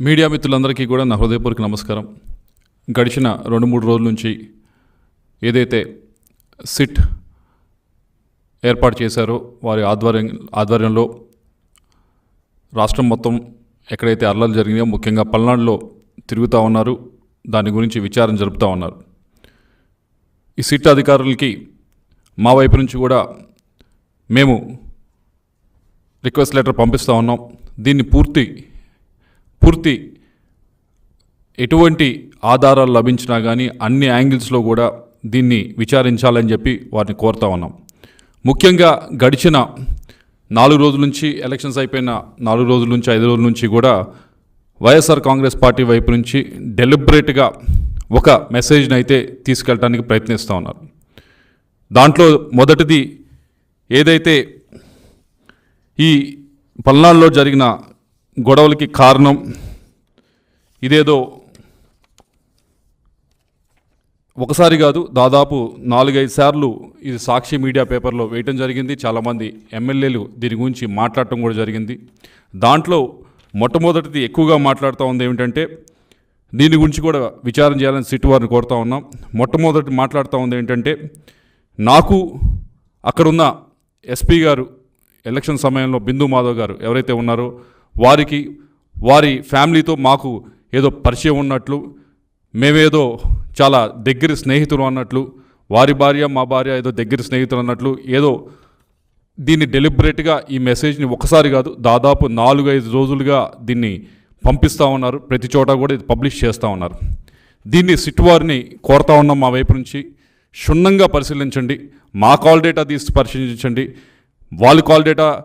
Media మిత్రులందరికీ కూడా నా హృదయపూర్వక నమస్కారం. గడిచిన రెండు మూడు రోజుల నుంచి ఏదైతే సిట్ ఏర్పాటు చేశారో వారి ఆధ్వర్యం ఆధ్వర్యంలో రాష్ట్రం మొత్తం ఎక్కడైతే అల్లలు జరిగినాయో ముఖ్యంగా పల్నాడులో తిరుగుతూ ఉన్నారు. దాని గురించి విచారణ జరుపుతూ ఉన్నారు. ఈ సిట్ అధికారులకి మా వైపు నుంచి కూడా మేము రిక్వెస్ట్ లెటర్ పంపిస్తూ ఉన్నాం. దీన్ని పూర్తి పూర్తి ఎటువంటి ఆధారాలు లభించినా కానీ అన్ని యాంగిల్స్లో కూడా దీన్ని విచారించాలని చెప్పి వారిని కోరుతా ఉన్నాం. ముఖ్యంగా గడిచిన నాలుగు రోజుల నుంచి ఎలక్షన్స్ అయిపోయిన నాలుగు రోజుల నుంచి ఐదు రోజుల నుంచి కూడా వైఎస్ఆర్ కాంగ్రెస్ పార్టీ వైపు నుంచి డెలిబరేట్గా ఒక మెసేజ్ని అయితే తీసుకెళ్ళడానికి ప్రయత్నిస్తూ ఉన్నారు. దాంట్లో మొదటిది ఏదైతే ఈ పల్నాడులో జరిగిన గొడవలకి కారణం ఇదేదో ఒకసారి కాదు దాదాపు నాలుగైదు సార్లు ఇది సాక్షి మీడియా పేపర్లో వేయటం జరిగింది. చాలామంది ఎమ్మెల్యేలు దీని గురించి మాట్లాడటం కూడా జరిగింది. దాంట్లో మొట్టమొదటిది ఎక్కువగా మాట్లాడుతూ ఉంది ఏమిటంటే దీని గురించి కూడా విచారం చేయాలని సిట్ వారిని కోరుతా ఉన్నాం. మొట్టమొదటి మాట్లాడుతూ ఉంది ఏంటంటే నాకు అక్కడున్న ఎస్పీ గారు ఎలక్షన్ సమయంలో బిందు మాధవ్ గారు ఎవరైతే ఉన్నారో వారికి వారి ఫ్యామిలీతో మాకు ఏదో పరిచయం ఉన్నట్లు మేమేదో చాలా దగ్గర స్నేహితులు అన్నట్లు వారి భార్య మా భార్య ఏదో దగ్గర స్నేహితులు అన్నట్లు ఏదో దీన్ని డెలిబరేట్గా ఈ మెసేజ్ని ఒకసారి కాదు దాదాపు నాలుగు ఐదు రోజులుగా దీన్ని పంపిస్తూ ఉన్నారు. ప్రతి చోట కూడా ఇది పబ్లిష్ చేస్తూ ఉన్నారు. దీన్ని సిట్ వారిని కోరుతా ఉన్నాం మా వైపు నుంచి. క్షుణ్ణంగా పరిశీలించండి. మా కాల్ డేటా తీసి పరిశీలించండి. వాళ్ళ కాల్ డేటా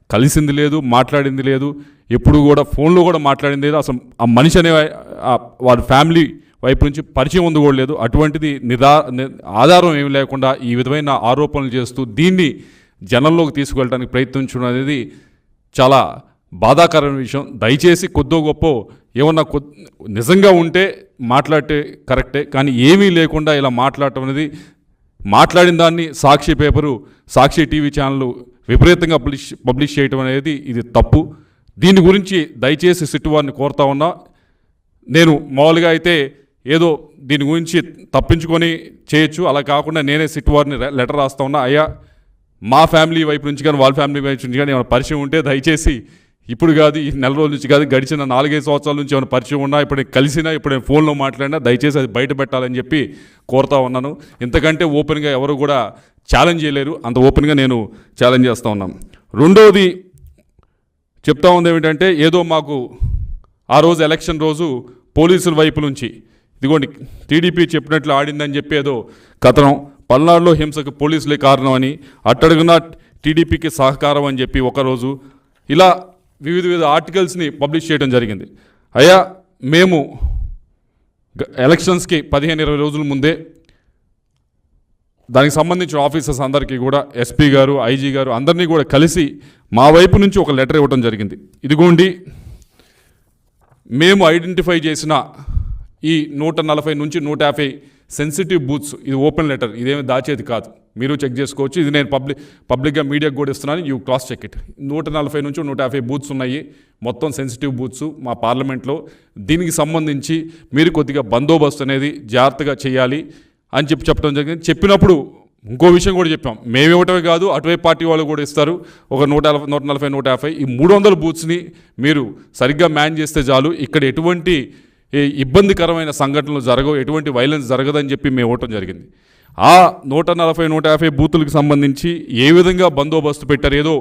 కలిసింది లేదు మాట్లాడింది లేదు ఎప్పుడు కూడా ఫోన్లో కూడా మాట్లాడింది లేదు. అసలు ఆ మనిషి అనే వారి ఫ్యామిలీ వైపు నుంచి పరిచయం ఉంది కూడా లేదు. అటువంటిది నిరా ఆధారం ఏమి లేకుండా ఈ విధమైన ఆరోపణలు చేస్తూ దీన్ని జనంలోకి తీసుకెళ్ళడానికి ప్రయత్నించడం అనేది చాలా బాధాకరమైన విషయం. దయచేసి కొద్దో గొప్ప ఏమన్నా కొ నిజంగా ఉంటే మాట్లాడితే కరెక్టే కానీ ఏమీ లేకుండా ఇలా మాట్లాడటం అనేది మాట్లాడిన దాన్ని సాక్షి పేపరు సాక్షి టీవీ ఛానళ్ళు విపరీతంగా పబ్లిష్ పబ్లిష్ చేయటం అనేది ఇది తప్పు. దీని గురించి దయచేసి సిట్టు వారిని కోరుతా ఉన్నా నేను మామూలుగా అయితే ఏదో దీని గురించి తప్పించుకొని చేయొచ్చు. అలా కాకుండా నేనే సిట్టువారిని లెటర్ రాస్తా ఉన్నా. అయ్యా మా ఫ్యామిలీ వైపు నుంచి కానీ వాళ్ళ ఫ్యామిలీ వైపు నుంచి కానీ ఏమైనా పరిచయం ఉంటే దయచేసి ఇప్పుడు కాదు ఈ నెల రోజుల నుంచి కాదు గడిచిన నాలుగైదు సంవత్సరాల నుంచి ఏమైనా పరిచయం ఉన్నా ఇప్పుడు నేను కలిసినా ఇప్పుడు నేను ఫోన్లో మాట్లాడినా దయచేసి అది బయట పెట్టాలని చెప్పి కోరుతా ఉన్నాను. ఇంతకంటే ఓపెన్గా ఎవరు కూడా ఛాలెంజ్ చేయలేరు. అంత ఓపెన్గా నేను ఛాలెంజ్ చేస్తూ ఉన్నాను రెండవది చెప్తా ఉంది ఏమిటంటే ఏదో మాకు ఆ రోజు ఎలక్షన్ రోజు పోలీసుల వైపు నుంచి ఇదిగోండి టీడీపీ చెప్పినట్లు ఆడిందని చెప్పి ఏదో కథనం. పల్నాడులో హింసకు పోలీసులే కారణం అని అట్టడుగున టీడీపీకి సహకారం అని చెప్పి ఒకరోజు ఇలా వివిధ వివిధ ఆర్టికల్స్ని పబ్లిష్ చేయడం జరిగింది. అయ్యా మేము ఎలక్షన్స్కి పదిహేను ఇరవై రోజుల ముందే దానికి సంబంధించిన ఆఫీసర్స్ అందరికీ కూడా ఎస్పీ గారు ఐజీ గారు అందరినీ కూడా కలిసి మా వైపు నుంచి ఒక లెటర్ ఇవ్వడం జరిగింది. ఇదిగోండి మేము ఐడెంటిఫై చేసిన ఈ నూట నలభై నుంచి నూట యాభై సెన్సిటివ్ బూత్స్ ఇది ఓపెన్ లెటర్ ఇదేమి దాచేది కాదు. మీరు చెక్ చేసుకోవచ్చు. ఇది నేను పబ్లిక్ పబ్లిక్గా మీడియాకి కూడా ఇస్తున్నాను. యూ క్రాస్ చెక్ ఇట్ నూట నలభై నుంచి నూట యాభై బూత్స్ ఉన్నాయి. మొత్తం సెన్సిటివ్ బూత్స్ మా పార్లమెంట్లో దీనికి సంబంధించి మీరు కొద్దిగా బందోబస్తు అనేది జాగ్రత్తగా చేయాలి అని చెప్పి చెప్పడం జరిగింది. చెప్పినప్పుడు ఇంకో విషయం కూడా చెప్పాం. మేము ఇవ్వటమే కాదు అటువైపు పార్టీ వాళ్ళు కూడా ఇస్తారు. ఒక నూట నలభై నూట నలభై నూట యాభై ఈ మూడు వందల బూత్స్ని మీరు సరిగ్గా మ్యాన్ చేస్తే చాలు. ఇక్కడ ఎటువంటి ఏ ఇబ్బందికరమైన సంఘటనలు జరగవు ఎటువంటి వైలెన్స్ జరగదని చెప్పి మేము ఇవ్వటం జరిగింది. ఆ నూట నలభై నూట యాభై బూతులకు సంబంధించి ఏ విధంగా బందోబస్తు పెట్టారు ఏదో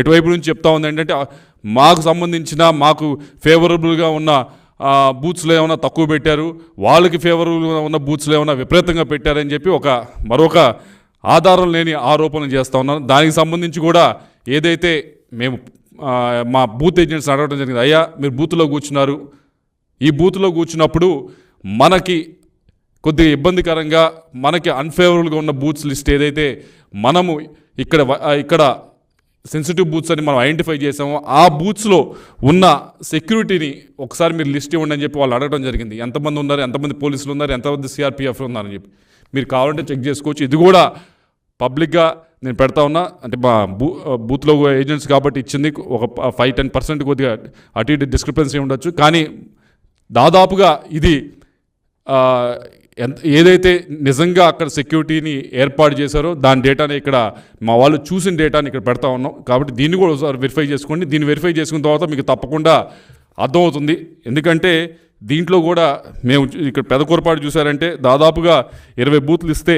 ఎటువైపు నుంచి చెప్తా ఉంది ఏంటంటే మాకు సంబంధించిన మాకు ఫేవరబుల్గా ఉన్న బూత్స్లో ఏమైనా తక్కువ పెట్టారు వాళ్ళకి ఫేవరబుల్గా ఉన్న బూత్స్లో ఏమైనా విపరీతంగా పెట్టారని చెప్పి ఒక మరొక ఆధారం లేని ఆరోపణలు చేస్తూ ఉన్నాను. దానికి సంబంధించి కూడా ఏదైతే మేము మా బూత్ ఏజెంట్స్ అడగడం జరిగింది అయ్యా మీరు బూత్లో కూర్చున్నారు ఈ బూత్లో కూర్చున్నప్పుడు మనకి కొద్దిగా ఇబ్బందికరంగా మనకి అన్ఫేవరబుల్గా ఉన్న బూత్స్ లిస్ట్ ఏదైతే మనము ఇక్కడ ఇక్కడ సెన్సిటివ్ బూత్స్ అని మనం ఐడెంటిఫై చేసామో ఆ బూత్స్లో ఉన్న సెక్యూరిటీని ఒకసారి మీరు లిస్ట్ ఇవ్వండి అని చెప్పి వాళ్ళు అడగడం జరిగింది. ఎంతమంది ఉన్నారు ఎంతమంది పోలీసులు ఉన్నారు ఎంతమంది సిఆర్పిఎఫ్ ఉన్నారని చెప్పి. మీరు కావాలంటే చెక్ చేసుకోవచ్చు. ఇది కూడా పబ్లిక్గా నేను పెడతా ఉన్నా. అంటే మా బూ బూత్లో ఏజెంట్స్ కాబట్టి ఇచ్చింది. ఒక ఫైవ్ టెన్ పర్సెంట్ కొద్దిగా అటు ఇటు డిస్క్రిపెన్సీ ఉండొచ్చు. కానీ దాదాపుగా ఇది ఎంత ఏదైతే నిజంగా అక్కడ సెక్యూరిటీని ఏర్పాటు చేశారో దాని డేటాని ఇక్కడ మా వాళ్ళు చూసిన డేటాని ఇక్కడ పెడతా ఉన్నాం. కాబట్టి దీన్ని కూడా ఒకసారి వెరిఫై చేసుకోండి. దీన్ని వెరిఫై చేసుకున్న తర్వాత మీకు తప్పకుండా అర్థమవుతుంది. ఎందుకంటే దీంట్లో కూడా మేము ఇక్కడ పెదకూరపాటు చూసారంటే దాదాపుగా ఇరవై బూత్లు ఇస్తే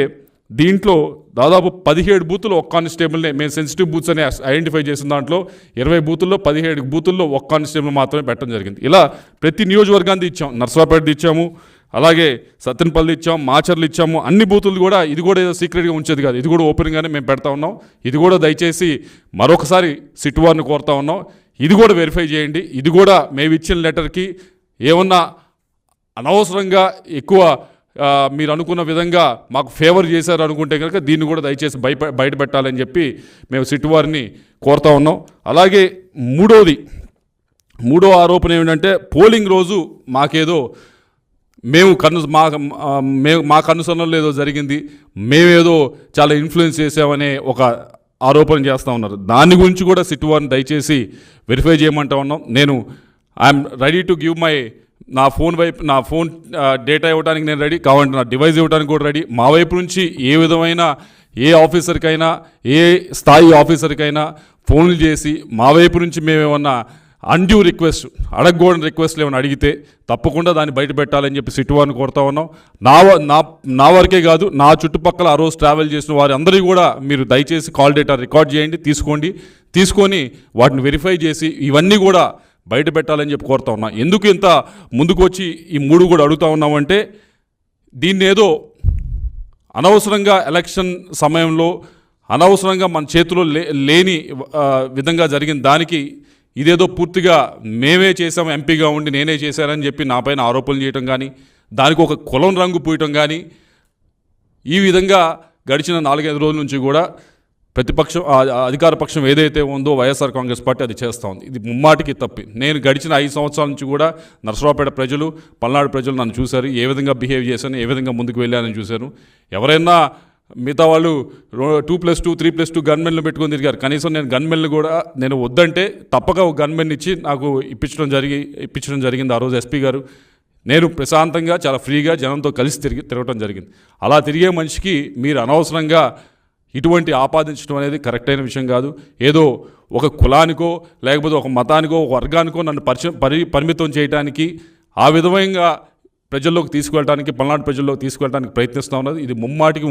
దీంట్లో దాదాపు పదిహేడు బూతులు ఒక్క కానిస్టేబుల్నే మేము సెన్సిటివ్ బూత్స్ అని ఐడెంటిఫై చేసిన దాంట్లో ఇరవై బూతుల్లో పదిహేడు బూతుల్లో ఒక్క కానిస్టేబుల్ మాత్రమే పెట్టడం జరిగింది. ఇలా ప్రతి నియోజకవర్గాన్ని ఇచ్చాం. నర్సరాపేట ఇచ్చాము అలాగే సత్తెనపల్లి ఇచ్చాం మాచర్లు ఇచ్చాము అన్ని బూతులు కూడా ఇది కూడా ఏదో సీక్రెట్గా ఉంచేది కాదు. ఇది కూడా ఓపెన్గానే మేము పెడతా ఉన్నాం. ఇది కూడా దయచేసి మరొకసారి సిట్ వారిని కోరుతా ఉన్నాం. ఇది కూడా వెరిఫై చేయండి. ఇది కూడా మేము ఇచ్చిన లెటర్కి ఏమన్నా అనవసరంగా ఎక్కువ మీరు అనుకున్న విధంగా మాకు ఫేవర్ చేశారు అనుకుంటే కనుక దీన్ని కూడా దయచేసి బయట బయటపెట్టాలని చెప్పి మేము సిట్ వారిని కోరుతా ఉన్నాం. అలాగే మూడోది మూడో ఆరోపణ ఏమిటంటే పోలింగ్ రోజు మాకేదో మేము కన్ను మా మేము మా కనుసరణలో ఏదో జరిగింది మేమేదో చాలా ఇన్ఫ్లుయెన్స్ చేసామనే ఒక ఆరోపణ చేస్తూ ఉన్నారు. దాని గురించి కూడా సిట్ వారిని దయచేసి వెరిఫై చేయమంటా ఉన్నాం. నేను I'm ready to give my నా ఫోన్ వైపు నా ఫోన్ డేటా ఇవ్వడానికి నేను రెడీ కావాలంటే నా డివైస్ ఇవ్వడానికి కూడా రెడీ. మా వైపు నుంచి ఏ విధమైన ఏ ఆఫీసర్కైనా ఏ స్థాయి ఆఫీసర్కైనా ఫోన్లు చేసి మా వైపు నుంచి మేమేమన్నా అన్డ్యూ రిక్వెస్ట్ అడగకూడని రిక్వెస్ట్లు ఏమైనా అడిగితే తప్పకుండా దాన్ని బయట పెట్టాలని చెప్పి సిట్టువారిని కోరుతా ఉన్నాం. నా వ- నా నా వరకే కాదు నా చుట్టుపక్కల ఆ రోజు ట్రావెల్ చేసిన వారందరికీ కూడా మీరు దయచేసి కాల్ డేటా రికార్డ్ చేయండి తీసుకోండి. తీసుకొని వాటిని వెరిఫై చేసి ఇవన్నీ కూడా బయట పెట్టాలని చెప్పి కోరుతా ఉన్నా. ఎందుకు ఇంత ముందుకు వచ్చి ఈ మూడు కూడా అడుగుతా ఉన్నామంటే దీన్ని ఏదో అనవసరంగా ఎలక్షన్ సమయంలో అనవసరంగా మన చేతిలో లే లేని విధంగా జరిగిన దానికి ఇదేదో పూర్తిగా మేమే చేసాం ఎంపీగా ఉండి నేనే చేశానని చెప్పి నా పైన ఆరోపణలు చేయటం కానీ దానికి ఒక కులం రంగు పూయటం కానీ ఈ విధంగా గడిచిన నాలుగైదు రోజుల నుంచి కూడా ప్రతిపక్షం అధికార పక్షం ఏదైతే ఉందో వైఎస్ఆర్ కాంగ్రెస్ పార్టీ అది చేస్తూ ఉంది. ఇది ముమ్మాటికి తప్పి. నేను గడిచిన ఐదు సంవత్సరాల నుంచి కూడా నరసరావుపేట ప్రజలు పల్నాడు ప్రజలు నన్ను చూశారు. ఏ విధంగా బిహేవ్ చేశాను ఏ విధంగా ముందుకు వెళ్ళానని చూశాను ఎవరైనా మిగతా వాళ్ళు two plus two three plus two గన్మెన్లు పెట్టుకొని తిరిగారు. కనీసం నేను గన్మెన్లు కూడా నేను వద్దంటే తప్పక ఒక గన్మెన్ ఇచ్చి నాకు ఇప్పించడం జరిగి ఇప్పించడం జరిగింది ఆ రోజు ఎస్పీ గారు. నేను ప్రశాంతంగా చాలా ఫ్రీగా జనంతో కలిసి తిరిగి తిరగటం జరిగింది. అలా తిరిగే మనిషికి మీరు అనవసరంగా ఇటువంటి ఆపాదించడం అనేది కరెక్ట్ అయిన విషయం కాదు. ఏదో ఒక కులానికో లేకపోతే ఒక మతానికో ఒక వర్గానికో నన్ను పరిచయం పరి పరిమితం చేయడానికి ఆ విధంగా ప్రజల్లోకి తీసుకువెళ్ళడానికి పల్నాడు ప్రజల్లోకి తీసుకువెళ్ళడానికి ప్రయత్నిస్తూ ఉన్నది. ఇది ముమ్మాటికి